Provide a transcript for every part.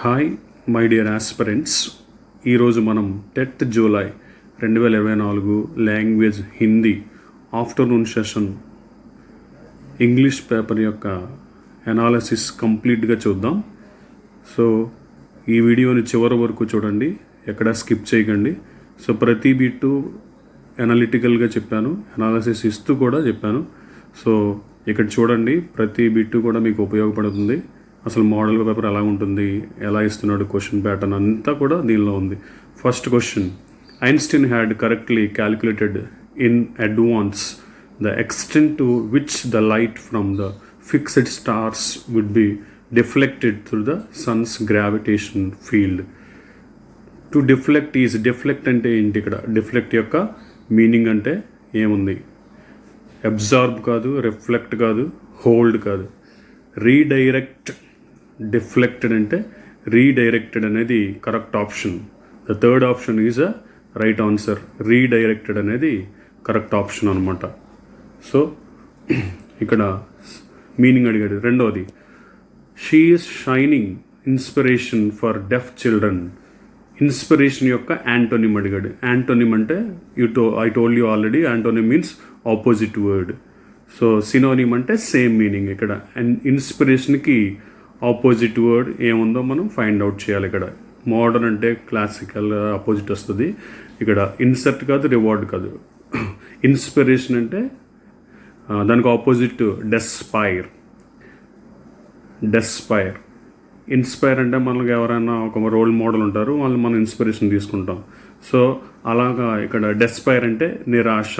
Hi my dear aspirants ఈరోజు మనం tenth July రెండు వేల ఇరవై నాలుగు language Hindi afternoon session English paper యొక్క అనాలసిస్ కంప్లీట్గా చూద్దాం. సో ఈ వీడియోని చివరి వరకు చూడండి. ఎక్కడ స్కిప్ చేయకండి. సో ప్రతి బిట్టు అనలిటికల్గా చెప్పాను. అనాలసిస్ ఇస్తూ కూడా చెప్పాను. సో ఇక్కడ చూడండి. ప్రతి బిట్టు కూడా మీకు ఉపయోగపడుతుంది. అసలు మోడల్ పేపర్ ఎలా ఉంటుంది ఎలా ఇస్తున్నాడు క్వశ్చన్ ప్యాటర్న్ అంతా కూడా దీనిలో ఉంది. First question Einstein had correctly calculated in advance the extent to which the light from the fixed stars would be deflected through the sun's gravitation field to deflect is deflect అంటే ఏంటి ఇక్కడ? Deflect యొక్క meaning అంటే ఏముంది? Absorb కాదు reflect కాదు hold కాదు. Redirect deflected అంటే రీడైరెక్టెడ్ అనేది correct option the third option is a right answer redirected అనేది కరెక్ట్ ఆప్షన్ అనమాట సో ఇక్కడ మీనింగ్ అడిగాడు. రెండవది she is shining inspiration for deaf children inspiration యొక్క యాంటోనిమ్ అడిగాడు. యాంటోనిమ్ అంటే you to I told you already antonym means opposite word so synonym అంటే same meaning ఇక్కడ. అండ్ ఇన్స్పిరేషన్కి ఆపోజిట్ వర్డ్ ఏముందో మనం ఫైండ్ అవుట్ చేయాలి ఇక్కడ. మోడర్న్ అంటే క్లాసికల్ ఆపోజిట్ వస్తుంది. ఇక్కడ ఇన్సర్ట్ కాదు రివార్డ్ కాదు. ఇన్స్పిరేషన్ అంటే దానికి ఆపోజిట్ డెస్పైర్. డెస్పైర్. ఇన్స్పైర్ అంటే మనకు ఎవరైనా ఒక రోల్ మోడల్ ఉంటారు వాళ్ళు మనం ఇన్స్పిరేషన్ తీసుకుంటాం. సో అలాగా ఇక్కడ డెస్పైర్ అంటే నిరాశ.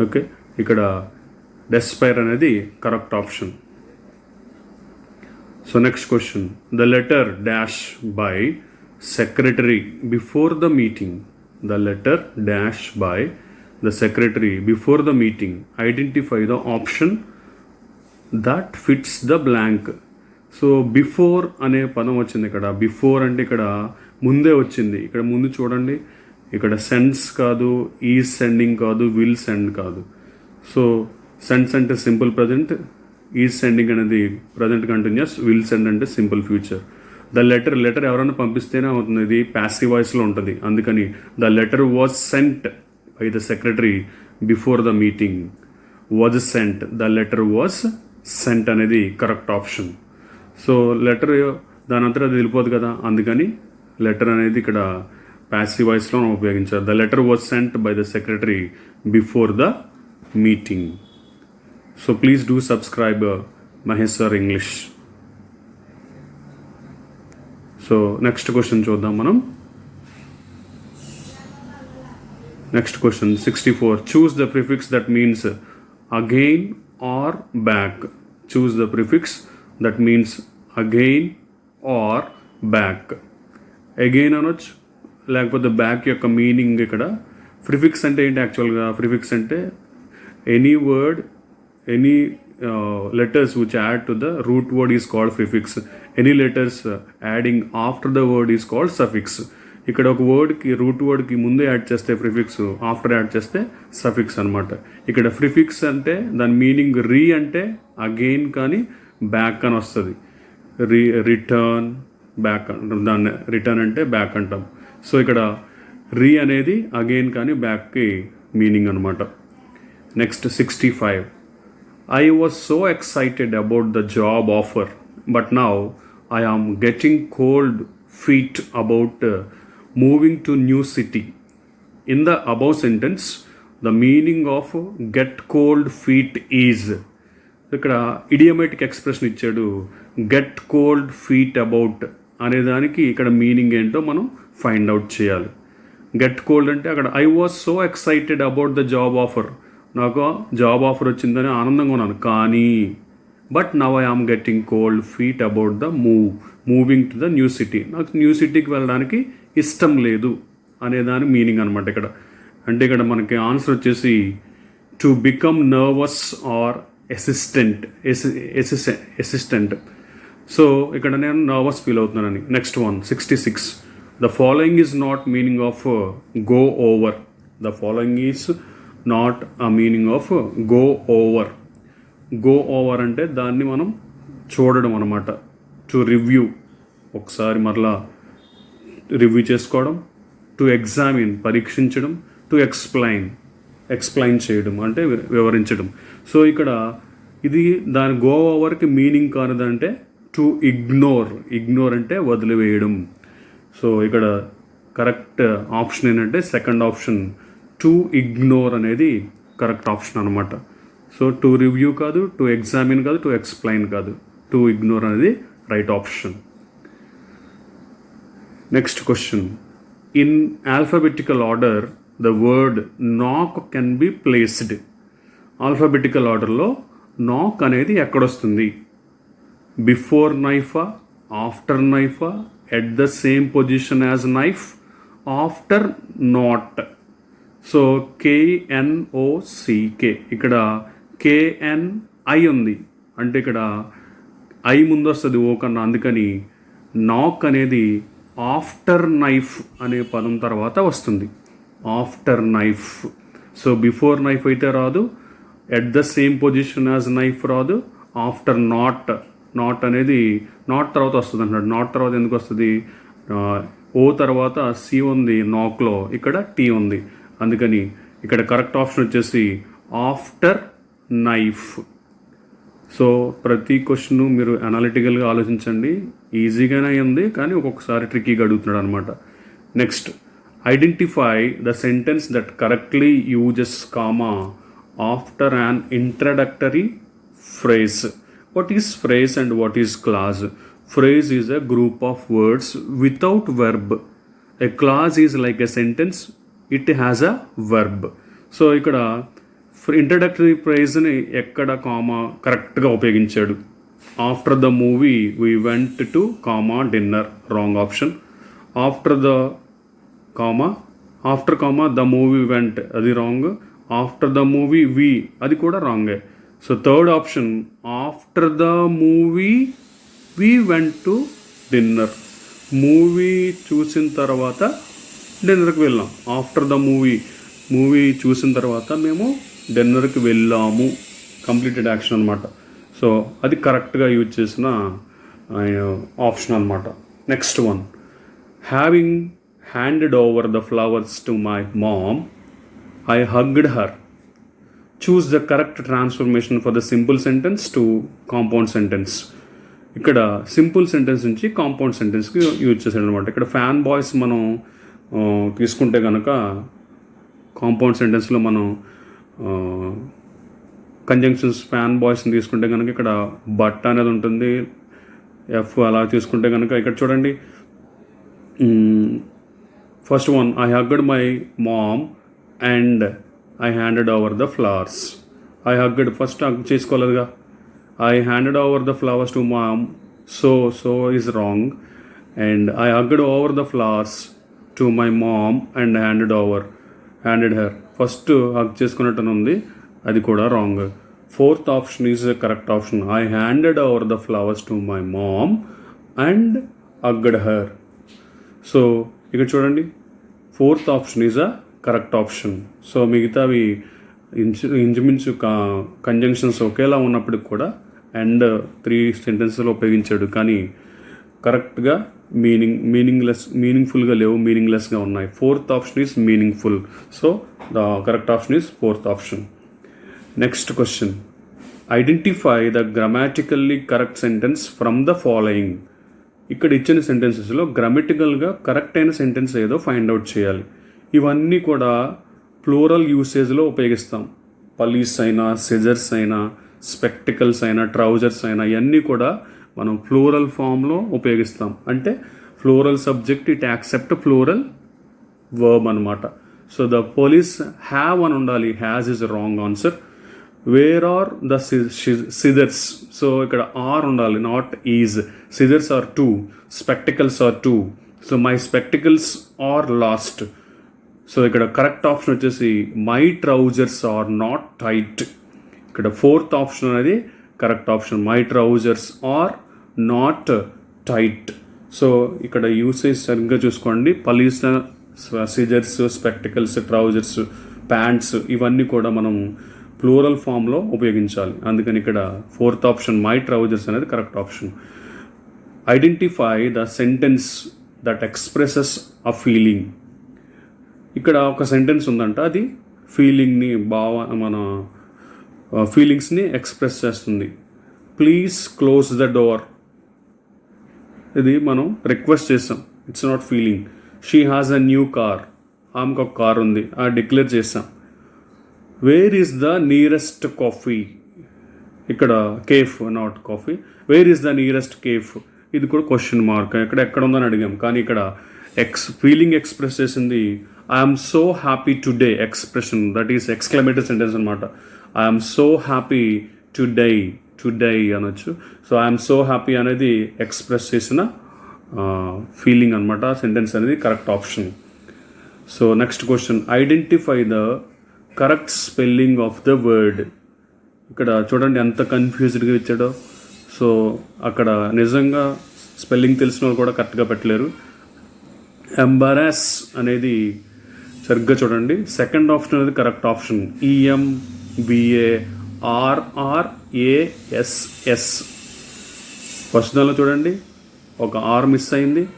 ఓకే? ఇక్కడ డెస్పైర్ అనేది correct option. So next question the letter dash by secretary before the meeting the letter dash by the secretary before the meeting identify the option that fits the blank so before అనే పదం వచ్చింది ఇక్కడ. Before అంటే ఇక్కడ ముందే వచ్చింది. ఇక్కడ ముందు చూడండి. ఇక్కడ సెన్స్ కాదు ఈ సెండింగ్ కాదు విల్ సెండ్ కాదు. సో సెన్స్ అంటే సింపుల్ ప్రజెంట్. ఈజ్ సెండింగ్ అనేది ప్రజెంట్ కంటిన్యూస్ విల్ సెండ్ అంటే simple future the letter letter ఎవరైనా పంపిస్తేనే అవుతుంది. ఇది ప్యాసివ్ వాయిస్లో ఉంటుంది. అందుకని the letter was sent by the secretary before the meeting was sent the letter was sent అనేది కరెక్ట్ ఆప్షన్ సో లెటర్ దాని అంతా అది వెళ్ళిపోదు కదా. అందుకని లెటర్ అనేది ఇక్కడ ప్యాసివ్ వాయిస్లో మనం ఉపయోగించాలి the letter was sent by the secretary before the meeting so please do subscribe Mahesh sir English so next question చూద్దాం మనం. Next question sixty four choose the prefix that means again or back choose the prefix that means again or back again అనొచ్చు లేకపోతే back యొక్క meaning ఇక్కడ. Prefix అంటే ఏంటి యాక్చువల్గా prefix అంటే any word any letters which add to the root word is called prefix any letters adding after the word is called suffix ఇక్కడ ఒక వర్డ్కి రూట్ వర్డ్కి ముందే యాడ్ చేస్తే ప్రిఫిక్స్ ఆఫ్టర్ యాడ్ చేస్తే సఫిక్స్ అనమాట ఇక్కడ ప్రిఫిక్స్ అంటే దాని మీనింగ్ రీ అంటే అగైన్ కానీ బ్యాక్ అని వస్తుంది. రీ రిటర్న్ బ్యాక్ అంటాం దాన్ని రిటర్న్ అంటే బ్యాక్ అంటాం. సో ఇక్కడ రీ అనేది అగైన్ కానీ బ్యాక్కి మీనింగ్ అనమాట next sixty five I was so excited about the job offer but now I am getting cold feet about moving to new city in the above sentence the meaning of get cold feet is ఇక్కడ idiomatic expression ఇచ్చాడు get cold feet about అనే దానికి ఇక్కడ meaning ఏంటో మనం find out చేయాలి. Get cold అంటే అక్కడ I was so excited about the job offer నాకు జాబ్ ఆఫర్ వచ్చిందని ఆనందంగా ఉన్నాను. కానీ but now I am getting cold feet about the move moving to the new city నాకు న్యూ సిటీకి వెళ్ళడానికి ఇష్టం లేదు అనే దాని మీనింగ్ అనమాట ఇక్కడ. అంటే ఇక్కడ మనకి ఆన్సర్ వచ్చేసి to become nervous or assistant assistant so ఇక్కడ నేను nervous feel అవుతున్నానని. Next one sixty six the following is not meaning of go over the following is not a meaning of go over go over అంటే దాన్ని మనం చూడడం అనమాట to review ఒకసారి మరలా review చేసుకోవడం. టు ఎగ్జామిన్ పరీక్షించడం. టు ఎక్స్ప్లెయిన్ ఎక్స్ప్లెయిన్ చేయడం అంటే వివరించడం. సో ఇక్కడ ఇది దాని గో ఓవర్కి మీనింగ్ కానిదంటే టు ఇగ్నోర్ ఇగ్నోర్ అంటే వదిలివేయడం. సో ఇక్కడ కరెక్ట్ ఆప్షన్ ఏంటంటే సెకండ్ ఆప్షన్ టు ఇగ్నోర్ అనేది కరెక్ట్ ఆప్షన్ అనమాట సో టు రివ్యూ కాదు టు ఎగ్జామిన్ కాదు టు ఎక్స్ప్లెయిన్ కాదు. టు ఇగ్నోర్ అనేది right option next question in alphabetical order the word knock can be placed alphabetical ఆర్డర్లో knock అనేది ఎక్కడొస్తుంది? Before knife after knife at the same position as knife after knot so K N O C K ఇక్కడ K N I ఉంది. అంటే ఇక్కడ I ముందు వస్తుంది ఓ కన్నా. అందుకని నాక్ అనేది ఆఫ్టర్ నైఫ్ అనే పదం తర్వాత వస్తుంది. After knife so before knife అయితే రాదు. At the same position as knife రాదు. ఆఫ్టర్ నాట్ నాట్ అనేది నాట్ తర్వాత వస్తుంది అంటున్నాడు. నాట్ తర్వాత ఎందుకు వస్తుంది? ఓ తర్వాత సి ఉంది నాక్లో ఇక్కడ టీ ఉంది. అందుకని ఇక్కడ కరెక్ట్ ఆప్షన్ వచ్చేసి ఆఫ్టర్ నైఫ్. సో ప్రతి క్వశ్చన్ మీరు అనాలిటికల్గా ఆలోచించండి. ఈజీగానే ఉంది కానీ ఒక్కొక్కసారి ట్రిక్కీగా అడుగుతున్నాడు అనమాట next identify the sentence that correctly uses comma after an introductory phrase what is phrase and what is clause phrase is a group of words without verb a clause is like a sentence it has a verb so ఇక్కడ introductory ప్రైజ్ని ఎక్కడ comma కరెక్ట్గా ఉపయోగించాడు. After the movie we went to comma dinner wrong option after the comma after comma the movie went అది wrong after the movie we అది కూడా రాంగే so third option after the movie we went to dinner movie చూసిన తర్వాత డిన్నర్కి వెళ్ళాం. After the movie movie చూసిన తర్వాత మేము డిన్నర్కి వెళ్ళాము. కంప్లీటెడ్ యాక్షన్ అనమాట సో అది కరెక్ట్గా యూజ్ చేసిన ఆప్షన్ అనమాట next one. Having handed over the flowers to my mom I hugged her choose the correct transformation for the simple sentence to compound sentence ఇక్కడ సింపుల్ సెంటెన్స్ నుంచి compound సెంటెన్స్కి use చేశాడు అనమాట ఇక్కడ ఫ్యాన్ బాయ్స్ మనం తీసుకుంటే కనుక కాంపౌండ్ సెంటెన్స్లో మనం కంజంక్షన్స్ ఫ్యాన్ బాయ్స్ని తీసుకుంటే కనుక ఇక్కడ బట్ అనేది ఉంటుంది. ఎఫ్ అలా తీసుకుంటే కనుక ఇక్కడ చూడండి. First one I hugged my mom and I handed over the flowers I hugged first hug చేసుకోలేదుగా. I handed over the flowers to mom so so is wrong and I hugged over the flowers to my mom and handed over handed her first hug చేసుకున్నట్టు ఉంది. అది కూడా wrong fourth option is correct option I handed over the flowers to my mom and hugged her so ఇక్కడ చూడండి. Fourth option is a correct option so మిగతావి ఇంచు ఇంచుమించు conjunctions ఒకేలా ఉన్నప్పటికి కూడా అండ్ త్రీ సెంటెన్సెస్లో ఉపయోగించాడు. కానీ కరెక్ట్గా మీనింగ్ మీనింగ్లెస్ మీనింగ్ఫుల్గా లేవు మీనింగ్లెస్గా ఉన్నాయి. Fourth option is meaningful so the correct option is fourth option next question identify the grammatically correct sentence from the following ఇక్కడ ఇచ్చిన సెంటెన్సెస్లో గ్రామటికల్గా కరెక్ట్ అయిన సెంటెన్స్ ఏదో ఫైండ్ అవుట్ చేయాలి. ఇవన్నీ కూడా ప్లూరల్ యూసేజ్లో ఉపయోగిస్తాం. పలీస్ అయినా సిజర్స్ అయినా స్పెక్టికల్స్ అయినా ట్రౌజర్స్ అయినా ఇవన్నీ కూడా మనం ఫ్లోరల్ ఫామ్లో ఉపయోగిస్తాం. అంటే plural subject it accept plural verb అనమాట సో ద పోలీస్ హ్యావ్ అని ఉండాలి. Has is wrong answer where are the scissors so ఇక్కడ ఆర్ ఉండాలి. Not is scissors are two spectacles are two so my spectacles are lost so ఇక్కడ correct option వచ్చేసి my trousers are not tight ఇక్కడ fourth option అనేది correct option my trousers are not tight so ఇక్కడ usage సరిగ్గా చూసుకోండి. పలీసిన scissors spectacles trousers pants ఇవన్నీ కూడా మనం ప్లూరల్ ఫామ్లో ఉపయోగించాలి. అందుకని ఇక్కడ ఫోర్త్ ఆప్షన్ మై ట్రౌజర్స్ అనేది correct option identify the sentence that expresses a feeling ఇక్కడ ఒక సెంటెన్స్ ఉందంట. అది ఫీలింగ్ని భావ మన uh, ఫీలింగ్స్ని ఎక్స్ప్రెస్ చేస్తుంది. ప్లీజ్ క్లోజ్ ద డోర్ ఇది మనం రిక్వెస్ట్ చేసాం. It's not feeling she has a new car ఆమెకు ఒక కార్ ఉంది. ఆ డిక్లేర్ చేసాం. Where is the nearest coffee ఇక్కడ cafe not coffee where is the nearest cafe? ఇది కూడా క్వశ్చన్ మార్క్ ఇక్కడ ఎక్కడ ఉందని అడిగాం. కానీ ఇక్కడ ఎక్స్ ఫీలింగ్ ఎక్స్ప్రెస్ చేసింది I'm so happy today expression that is exclamative sentence అనమాట I'm so happy today today అనొచ్చు. సో ఐఎమ్ సో హ్యాపీ అనేది ఎక్స్ప్రెస్ చేసిన ఫీలింగ్ అనమాట సెంటెన్స్ అనేది correct option so next question identify the correct spelling of the word ఇక్కడ చూడండి ఎంత కన్ఫ్యూజ్డ్గా ఇచ్చాడో. సో అక్కడ నిజంగా స్పెల్లింగ్ తెలిసిన వాళ్ళు కూడా కరెక్ట్గా పెట్టలేరు. ఎంబరాస్ అనేది సరిగ్గా చూడండి. సెకండ్ ఆప్షన్ అనేది correct option E M B A R R A S S first దానిలో చూడండి. ఒక ఆర్ మిస్ అయింది.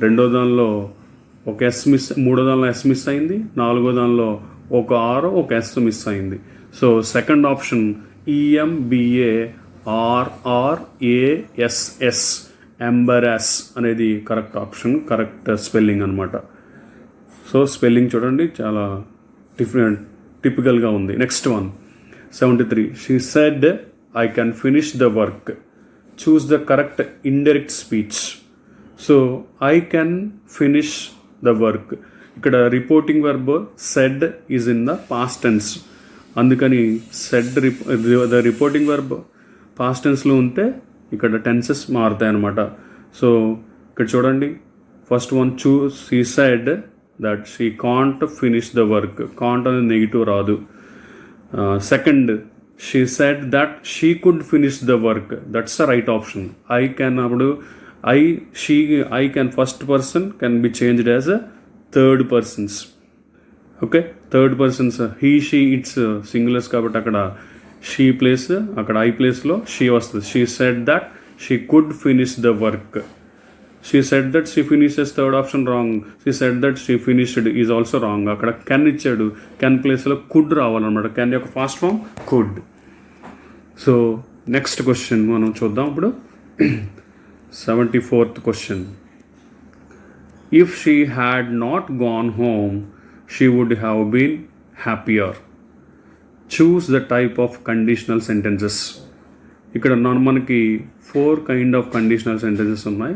రెండో దానిలో ఒక ఎస్ మిస్ మూడో దానిలో ఎస్ మిస్ అయింది. నాలుగో దానిలో ఒక ఆర్ ఒక ఎస్ మిస్ అయింది. So second option E M B A R R A S S embarrass అనేది కరెక్ట్ ఆప్షన్ కరెక్ట్ స్పెల్లింగ్ అనమాట సో స్పెల్లింగ్ చూడండి చాలా డిఫరెంట్ టిపికల్గా ఉంది. Next one seventy three she said I can finish the work choose the correct indirect speech so I can finish the work ఇక్కడ reporting verb said is in the past tense అందుకని said the reporting verb past టెన్స్లో ఉంటే ఇక్కడ tenses మారుతాయి అన్నమాట. So ఇక్కడ చూడండి. First one chew she said that she can't finish the work can't అనేది negative రాదు. Second she said that she could finish the work that's the right option I can అప్పుడు I she I can first person can be changed as a third persons okay third persons he she it's singulars కాబట్టి అక్కడ she place అక్కడ I ప్లేస్లో she వస్తుంది. She said that she could finish the work she said that she finishes third option wrong she said that she finished is also wrong అక్కడ can ఇచ్చాడు. Can ప్లేస్లో could రావాలన్నమాట. Can యొక్క past form could so next question మనం చూద్దాం ఇప్పుడు. Seventy fourth question if she had not gone home she would have been happier choose the type of conditional sentences ఇక్కడ మనకి four kind of conditional sentences ఉన్నాయి.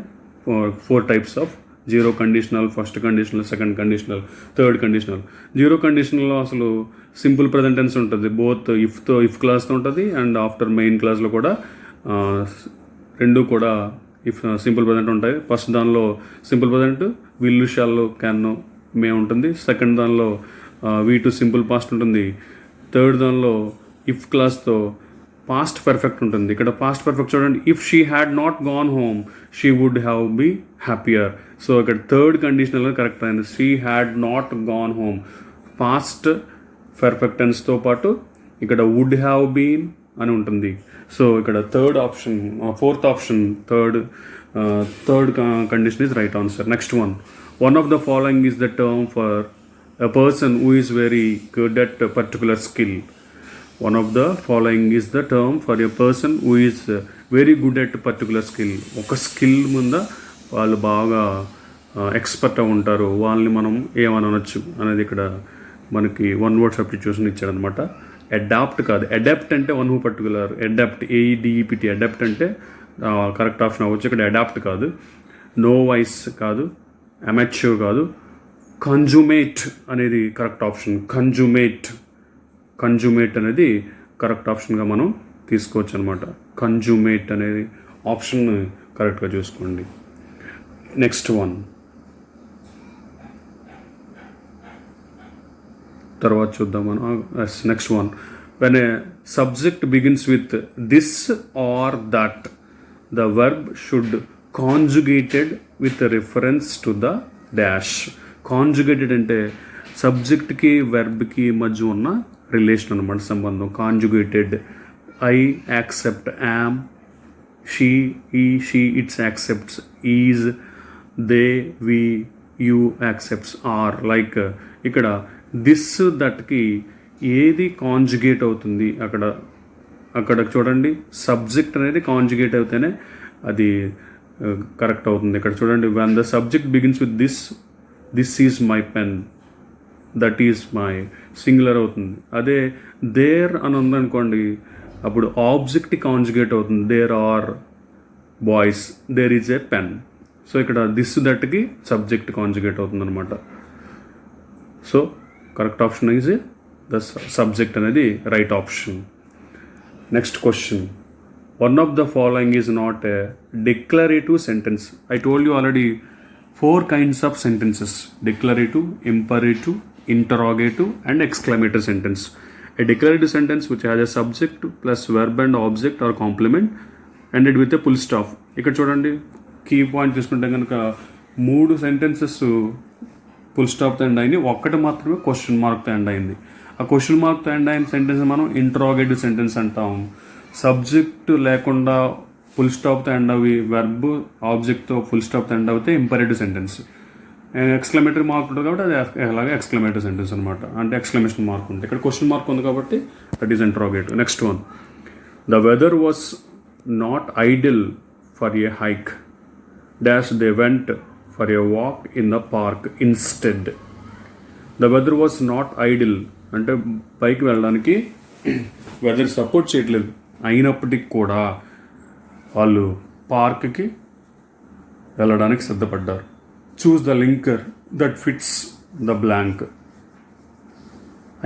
Four types of zero conditional first conditional second conditional third conditional zero కండిషనల్లో అసలు simple present tense ఉంటుంది. Both ఇఫ్తో if క్లాస్తో ఉంటుంది and after main క్లాస్లో కూడా రెండు కూడా ఇఫ్ సింపుల్ ప్రజెంట్ ఉంటాయి. ఫస్ట్ దానిలో simple present will shall can may ఉంటుంది. సెకండ్ దానిలో వీ టు సింపుల్ పాస్ట్ ఉంటుంది. థర్డ్ దానిలో ఇఫ్ క్లాస్తో పాస్ట్ పర్ఫెక్ట్ ఉంటుంది. ఇక్కడ పాస్ట్ పర్ఫెక్ట్ చూడండి. If she had not gone home she would have be happier so ఇక్కడ థర్డ్ కండిషనల్ కరెక్ట్ అయింది. She had not gone home past perfect టెన్స్తో పాటు ఇక్కడ వుడ్ హ్యావ్ బీన్ అని ఉంటుంది. సో ఇక్కడ third option fourth option third third condition is right answer next one one of the following is the term for a person who is very good at particular skill one of the following is the term for a person who is very good at particular skill ఒక skill ముంద వాళ్ళు బాగా expert ఉంటారు. వాళ్ళని మనం ఏమనొచ్చు అనొచ్చు అనేది ఇక్కడ మనకి వన్ వర్డ్ సబ్స్టిట్యూషన్ ఇచ్చారనమాట అడాప్ట్ కాదు. అడాప్ట్ అంటే one who particular adept A D E P T adept అంటే కరెక్ట్ ఆప్షన్ అవ్వచ్చు. ఇక్కడ అడాప్ట్ కాదు. నో వాయిస్ కాదు. అమెచ్యూర్ కాదు. కన్జుమేట్ అనేది కరెక్ట్ ఆప్షన్ కన్జుమేట్ కన్జ్యూమేట్ అనేది కరెక్ట్ ఆప్షన్గా మనం తీసుకోవచ్చు అనమాట కన్జ్యూమేట్ అనేది ఆప్షన్ కరెక్ట్గా చూసుకోండి. నెక్స్ట్ వన్ తర్వాత చూద్దాం మనం. Next one when a subject begins with this or that the verb should conjugated with reference to the dash conjugated అంటే సబ్జెక్ట్కి వెర్బ్కి మధ్య ఉన్న రిలేషన్ అనమాట సంబంధం conjugated I accept am she he she it's accepts is they we you accepts are like ఇక్కడ this దట్కి ఏది కాంజుగేట్ అవుతుంది అక్కడ అక్కడ చూడండి సబ్జెక్ట్ అనేది కాంజుగేట్ అయితేనే అది కరెక్ట్ అవుతుంది. ఇక్కడ చూడండి one the subject begins with this this is my pen that is my singular అవుతుంది. అదే దేర్ అని ఉందనుకోండి అప్పుడు ఆబ్జెక్ట్ కాంజుగేట్ అవుతుంది. There are boys there is a pen. So ఇక్కడ దిస్ దట్కి సబ్జెక్ట్ కాంజుగేట్ అవుతుంది అనమాట so correct option is the subject అనేది right option. Next question. One of the following is not a declarative sentence. I told you already four kinds of sentences. Declarative imperative interrogative and exclamative sentence a declarative sentence which has a subject plus verb and object or complement it with a full stop ఇక్కడ చూడండి key point తీసుకుంటే కనుక మూడు sentences full స్టాప్తో end అయింది ఒక్కటి మాత్రమే question మార్క్తో ఎండ్ అయింది. ఆ క్వశ్చన్ మార్క్తో ఎండ్ అయిన సెంటెన్స్ మనం ఇంట్రాగేటివ్ సెంటెన్స్ అంటాం. సబ్జెక్ట్ లేకుండా ఫుల్ స్టాప్తో ఎండ్ అవి వెర్బ్ ఆబ్జెక్ట్తో ఫుల్ స్టాప్తో ఎండ్ అవుతే ఇంపరేటివ్ సెంటెన్స్ ఎక్స్క్లమేటరీ మార్క్ ఉంటుంది కాబట్టి అది అలాగే ఎక్స్క్లమేటరీ సెంటెన్స్ అనమాట అంటే ఎక్స్క్లమేషన్ మార్క్ ఉంటుంది. ఇక్కడ క్వశ్చన్ మార్క్ ఉంది కాబట్టి that is interrogative next one the weather was not ideal for a hike dash they went for a walk in the park instead the weather was not ideal అంటే పైకి వెళ్ళడానికి weather support చేయట్లేదు. అయినప్పటికీ కూడా వాళ్ళు పార్క్కి వెళ్ళడానికి సిద్ధపడ్డారు. Choose the linker that fits the blank.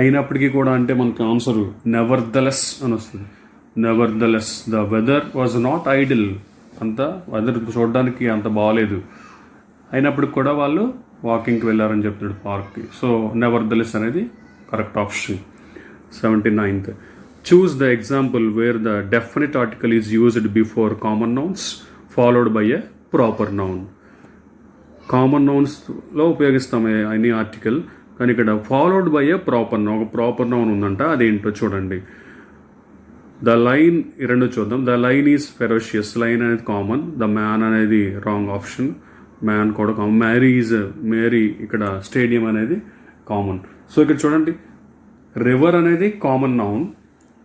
అయినప్పటికీ కూడా అంటే మనకు ఆన్సర్ నెవర్ ద లెస్ అని వస్తుంది. Nevertheless the weather was not ideal అంత వెదర్ చూడడానికి అంత బాగాలేదు అయినప్పటికి కూడా వాళ్ళు వాకింగ్కి వెళ్ళారని చెప్తాడు పార్క్కి సో నెవర్ ద లెస్ అనేది correct option seventy ninth choose the example where the definite article is used before common nouns followed by a proper noun common నౌన్స్లో ఉపయోగిస్తాం ఎనీ ఆర్టికల్ కానీ ఇక్కడ followed by a proper noun ఒక proper noun ఉందంట అదేంటో చూడండి. The lion రెండు చూద్దాం. The lion is ferocious lion అనేది కామన్ ద మ్యాన్ అనేది రాంగ్ ఆప్షన్ మ్యాన్ కూడా కామన్ మ్యారీ ఈజ్ మేరీ ఇక్కడ స్టేడియం అనేది కామన్ సో ఇక్కడ చూడండి. రివర్ అనేది కామన్ నౌన్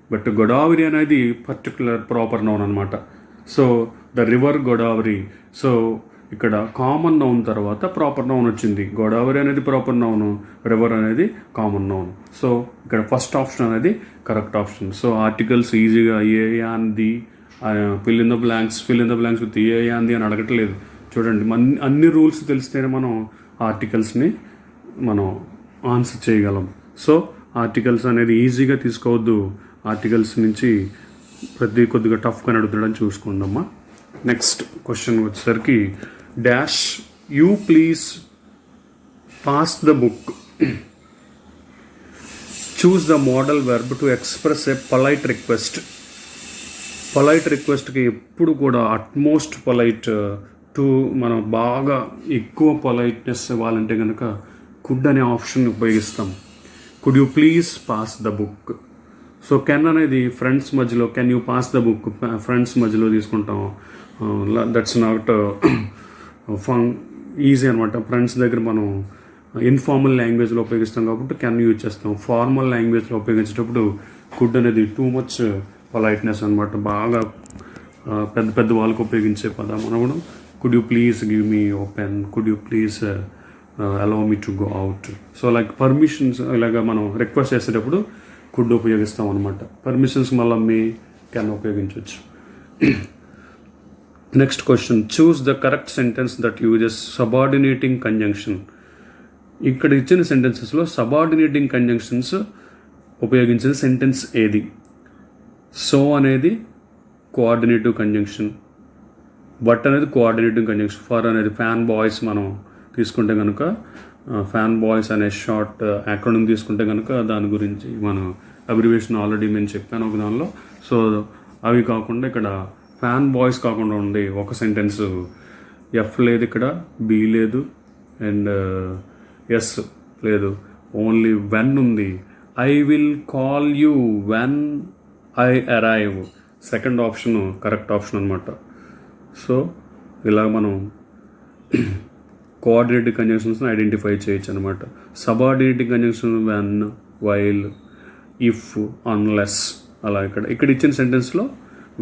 బట్ గోదావరి అనేది పర్టికులర్ ప్రాపర్ నౌన్ అనమాట so the river Godavari so ఇక్కడ కామన్ నౌన్ తర్వాత ప్రాపర్ నౌన్ వచ్చింది. గోదావరి అనేది ప్రాపర్ నౌన్ రివర్ అనేది కామన్ నౌన్ సో ఇక్కడ ఫస్ట్ ఆప్షన్ అనేది కరెక్ట్ ఆప్షన్ సో ఆర్టికల్స్ ఈజీగా a an the fill in the blanks fill in the blanks with a an the అని అడగట్లేదు. చూడండి మన అన్ని రూల్స్ తెలిస్తేనే మనం ఆర్టికల్స్ని మనం ఆన్సర్ చేయగలం. సో ఆర్టికల్స్ అనేది ఈజీగా తీసుకోవద్దు. ఆర్టికల్స్ నుంచి ప్రతి కొద్దిగా టఫ్గా నడుపుతాడని చూసుకుందామా. నెక్స్ట్ క్వశ్చన్ వచ్చేసరికి dash you please pass the book. Choose the modal verb to express a polite request. Polite రిక్వెస్ట్కి ఎప్పుడు కూడా అట్మోస్ట్ పొలైట్ uh, టు మనం బాగా ఎక్కువ పొలైట్నెస్ ఇవ్వాలంటే కనుక కుడ్ అనే ఆప్షన్ ఉపయోగిస్తాం. Could you please pass the book? So can అనేది ఫ్రెండ్స్ మధ్యలో can you pass the book? Friends మధ్యలో తీసుకుంటాం. Uh, దట్స్ నాట్ uh, ఫంగ్ ఈజీ అనమాట ఫ్రెండ్స్ దగ్గర మనం ఇన్ఫార్మల్ లాంగ్వేజ్లో ఉపయోగిస్తాం కాబట్టి కెన్ యూజ్ చేస్తాం. ఫార్మల్ లాంగ్వేజ్లో ఉపయోగించేటప్పుడు కుడ్ అనేది టూ మచ్ పొలైట్నెస్ అనమాట బాగా పెద్ద పెద్ద వాళ్ళకు ఉపయోగించే పదం అనవడం. Could you please give me open could you please allow me to go out so like permissions ఇలాగ మనం రిక్వెస్ట్ చేసేటప్పుడు కుడ్ ఉపయోగిస్తాం అనమాట పర్మిషన్స్ మళ్ళీ మీ కెన్ ఉపయోగించవచ్చు. Next question choose the correct sentence that uses subordinating conjunction ఇక్కడ ఇచ్చిన సెంటెన్సెస్లో సబార్డినేటింగ్ కంజంక్షన్స్ ఉపయోగించిన సెంటెన్స్ ఏది? సో అనేది కోఆర్డినేటివ్ కంజంక్షన్ బట్ అనేది కోఆర్డినేటివ్ కంజంక్షన్ ఫర్ అనేది ఫ్యాన్ బాయ్స్ మనం తీసుకుంటే కనుక ఫ్యాన్ బాయ్స్ అనే షార్ట్ యాక్రోనిమ్ తీసుకుంటే కనుక దాని గురించి మనం అబ్రివేషన్ ఆల్రెడీ నేను చెప్పాను ఒక దానిలో సో అవి కాకుండా ఇక్కడ ఫ్యాన్ బాయ్స్ కాకుండా ఉంది. ఒక సెంటెన్స్ ఎఫ్ లేదు ఇక్కడ బి లేదు అండ్ ఎస్ uh, లేదు. ఓన్లీ వెన్ ఉంది. I will call you when I arrive second option correct option అనమాట సో ఇలా మనం కోఆర్డినేటివ్ కంజంక్షన్స్ని ఐడెంటిఫై చేయొచ్చు అనమాట subordinating conjunction when while if unless అలా ఇక్కడ. ఇక్కడ ఇచ్చిన సెంటెన్స్లో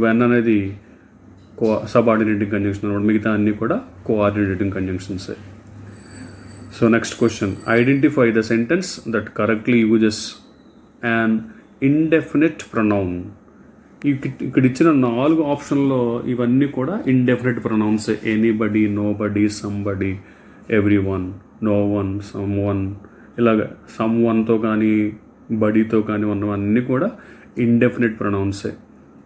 వెన్ అనేది కో సబార్డినేటింగ్ కంజంక్షన్ అనమాట మిగతా అన్నీ కూడా coordinating కంజంక్షన్సే so next question. Identify the sentence that correctly uses and indefinite pronoun ఇక్కడ ఇచ్చిన నాలుగు ఆప్షన్లో ఇవన్నీ కూడా indefinite pronouns anybody nobody somebody everyone no one someone ఇలాగ సమ్ వన్తో కానీ బడీతో కానీ ఉన్నవన్నీ కూడా ఇండెఫినెట్ ప్రొనౌన్సే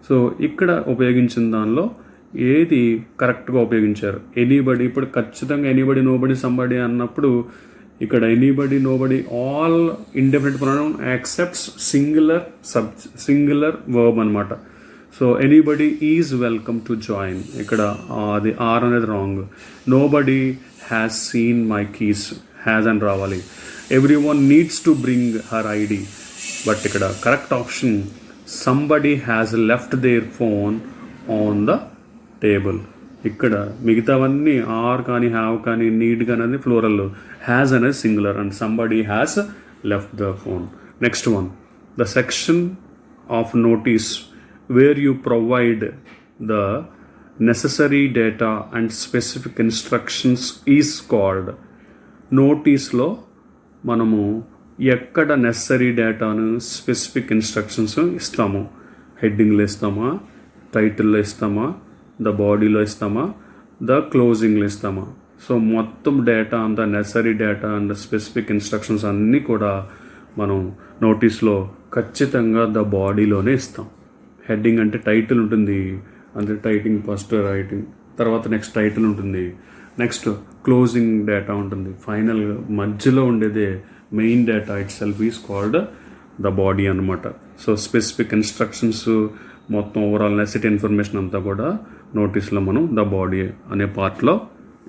సో ఇక్కడ ఉపయోగించిన దానిలో ఏది కరెక్ట్గా ఉపయోగించారు? ఎనీబడి ఇప్పుడు ఖచ్చితంగా ఎనీబడి నోబడి సంబడి అన్నప్పుడు ఇక్కడ anybody nobody all indefinite pronoun accepts singular sub singular verb అనమాట so anybody is welcome to join ఇక్కడ అది ఆర్ అనేది wrong nobody has seen my keys has అని రావాలి. Everyone needs to bring her ID but ఇక్కడ correct option somebody has left their phone on the table. ఇక్కడ మిగతావన్నీ are కానీ have కానీ నీడ్ కానీ అనేది ఫ్లోరల్ హ్యాజ్ అనేది singular and somebody has left the phone. Next one. The section of notice where you provide the necessary data and specific instructions is called. నోటీస్లో మనము ఎక్కడ necessary డేటాను స్పెసిఫిక్ ఇన్స్ట్రక్షన్స్ ఇస్తాము. హెడ్డింగ్లో ఇస్తామా? టైటిల్లో ఇస్తామా? ద బాడీలో ఇస్తామా? ద క్లోజింగ్లో ఇస్తామా? సో మొత్తం డేటా అంత necessary data and specific instructions అన్నీ కూడా మనం నోటీస్లో ఖచ్చితంగా ద బాడీలోనే ఇస్తాం. హెడ్డింగ్ అంటే టైటిల్ ఉంటుంది. అంటే టైటింగ్ ఫస్ట్ రైటింగ్ తర్వాత నెక్స్ట్ టైటిల్ ఉంటుంది. నెక్స్ట్ క్లోజింగ్ డేటా ఉంటుంది. ఫైనల్ మధ్యలో ఉండేదే main data itself is called the body అనమాట సో స్పెసిఫిక్ ఇన్స్ట్రక్షన్స్ మొత్తం ఓవరాల్ నెసిటీ ఇన్ఫర్మేషన్ అంతా కూడా నోటీస్లో మనం ద బాడీ అనే పార్ట్లో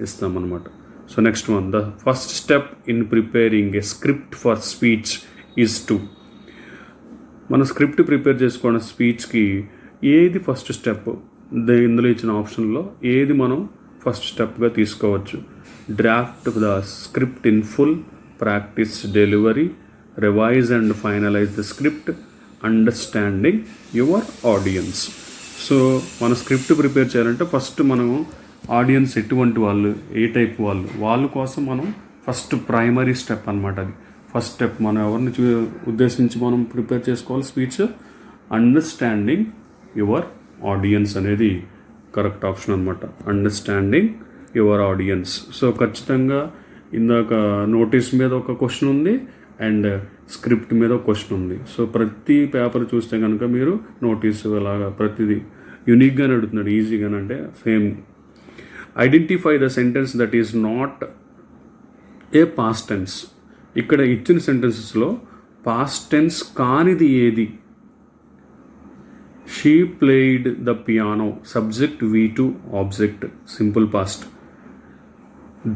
ఇస్తామన్నమాట. So next one the first step in preparing a script for speech is to. మన స్క్రిప్ట్ ప్రిపేర్ చేసుకోవడం స్పీచ్కి ఏది ఫస్ట్ స్టెప్? ఇందులో ఇచ్చిన ఆప్షన్లో ఏది మనం ఫస్ట్ స్టెప్గా తీసుకోవచ్చు? Draft the script in full practice delivery revise and finalise the script understanding your audience. So మన స్క్రిప్ట్ ప్రిపేర్ చేయాలంటే ఫస్ట్ మనం ఆడియన్స్ ఎటువంటి వాళ్ళు ఏ టైప్ వాళ్ళు వాళ్ళ కోసం మనం ఫస్ట్ ప్రైమరీ స్టెప్ అనమాట అది. ఫస్ట్ స్టెప్ మనం ఎవరిని చూ ఉద్దేశించి మనం ప్రిపేర్ చేసుకోవాలి స్పీచ్? అండర్స్టాండింగ్ యువర్ ఆడియన్స్ అనేది కరెక్ట్ ఆప్షన్ అనమాట అండర్స్టాండింగ్ యువర్ ఆడియన్స్ సో ఖచ్చితంగా ఇందాక నోటీస్ మీద ఒక క్వశ్చన్ ఉంది అండ్ స్క్రిప్ట్ మీద క్వశ్చన్ ఉంది. సో ప్రతి పేపర్ చూస్తే కనుక మీరు నోటీస్ అలాగా ప్రతిదీ యునిక్గానే అడుగుతున్నాడు ఈజీగానే అంటే same identify the sentence that is not a past tense ఇక్కడ ఇచ్చిన సెంటెన్సెస్లో పాస్ట్ టెన్స్ కానిది ఏది? She played the piano subject V two object simple past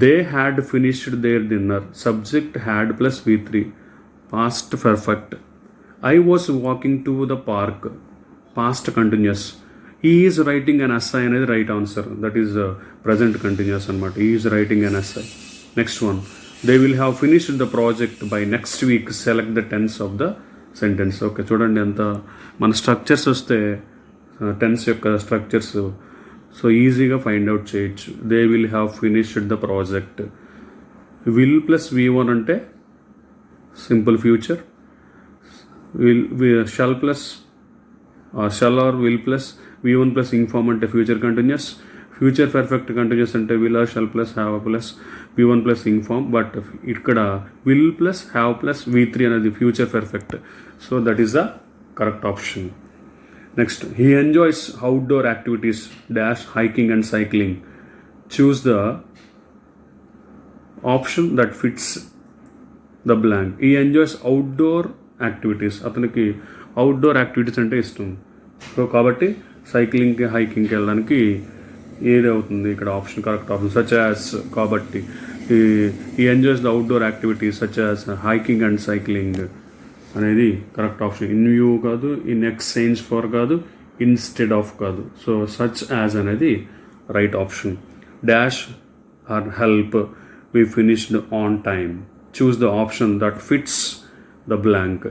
they had finished their dinner subject had plus V three past perfect I was walking to the park past continuous he is writing an essay అనేది right answer that is present continuous అనమాట is writing an essay next one they will have finished the project by next week select the tense of the sentence okay చూడండి ఎంత మన structures వస్తే tense యొక్క structures so ఈజీగా find out చేయొచ్చు. They will have finished the project will plus V one అంటే simple future. Will shall plus shall or will plus V one plus ing form అంటే future continuous future perfect continuous అంటే will or shall plus have plus V one plus ing form but ఇక్కడ will plus have plus V three అనేది future perfect so that is the correct option next he enjoys outdoor activities dash hiking and cycling choose the option that fits the blank he enjoys outdoor activities అతనికి outdoor activities అంటే ఇష్టం. So కాబట్టి సైక్లింగ్కి హైకింగ్కి వెళ్ళడానికి ఏది అవుతుంది? ఇక్కడ option correct option such as కాబట్టి he enjoys the outdoor activities such as hiking and cycling అనేది కరెక్ట్ ఆప్షన్ ఇన్ వ్యూ కాదు ఇన్ ఎక్స్చేంజ్ ఫర్ కాదు ఇన్స్టెడ్ ఆఫ్ కాదు. సో సచ్ యాజ్ అనేది right option dash our help we finished on time choose the option that fits the blank.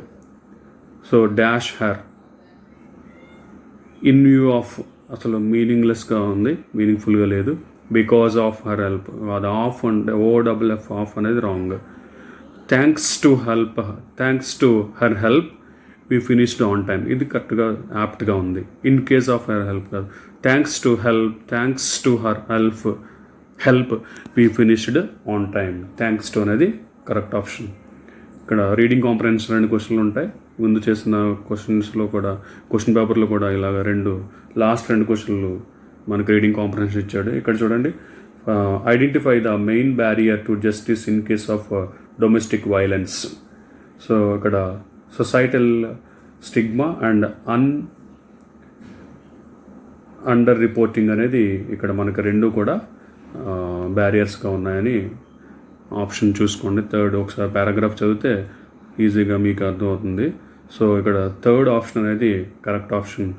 So dash her in view of అసలు మీనింగ్లెస్గా ఉంది మీనింగ్ఫుల్గా లేదు. Because of her help అది of అంటే O double F off అనేది wrong thanks to help thanks to her help we finished on time ఇది కరెక్ట్గా యాప్ట్గా ఉంది. In case of her help కాదు. Thanks to help thanks to her help help we finished on time thanks to అనేది correct option. ఇక్కడ reading comprehension రెండు క్వశ్చన్లు ఉంటాయి. ముందు చేసిన క్వశ్చన్స్లో కూడా క్వశ్చన్ పేపర్లో కూడా ఇలాగ రెండు లాస్ట్ రెండు క్వశ్చన్లు మనకు రీడింగ్ కాంప్రహెన్షన్ ఇచ్చాడు. ఇక్కడ చూడండి. Identify the main barrier to justice in case of domestic violence so ఇక్కడ societal stigma and un under reporting అనేది ఇక్కడ మనకు రెండు కూడా బ్యారియర్స్గా ఉన్నాయని ఆప్షన్ చూసుకోండి. థర్డ్ ఒకసారి పారాగ్రాఫ్ చదివితే ఈజీగా మీకు అర్థమవుతుంది. సో ఇక్కడ థర్డ్ ఆప్షన్ అనేది correct option.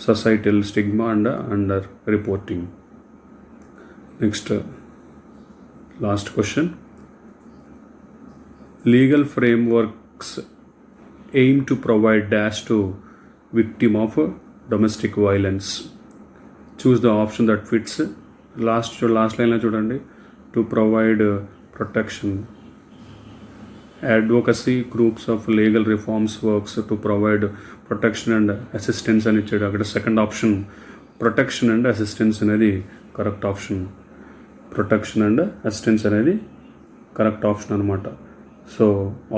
Societal stigma and under reporting. Next last question. Legal frameworks aim to provide dash to victim of domestic violence. Choose the option that fits. Last last లైన్లో చూడండి. To provide protection advocacy groups of legal reforms works to provide protection and assistance అని ఇచ్చాడు. అక్కడ second option protection and assistance అనేది correct option protection and assistance అనేది correct option అనమాట so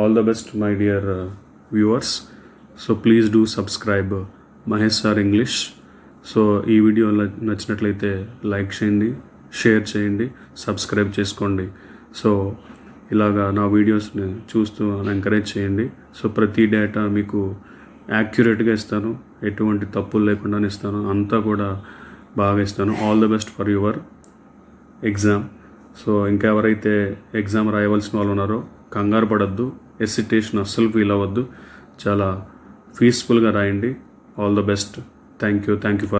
all the best my dear viewers so please do subscribe Mahesh sir English so ఈ video నచ్చినట్లయితే like చేయండి. Share చేయండి సబ్స్క్రైబ్ చేసుకోండి. So ఇలాగా నా వీడియోస్ని చూస్తూ ఎంకరేజ్ చేయండి. సో ప్రతి డేటా మీకు యాక్యురేట్గా ఇస్తాను. ఎటువంటి తప్పులు లేకుండా ఇస్తాను. అంతా కూడా బాగా ఇస్తాను. All the best for your exam so ఇంకా ఎవరైతే ఎగ్జామ్ రాయవలసిన వాళ్ళు ఉన్నారో కంగారు పడద్దు. ఎసిటేషన్ అస్సలు ఫీల్ అవ్వద్దు. చాలా పీస్ఫుల్గా రాయండి. All the best thank you thank you for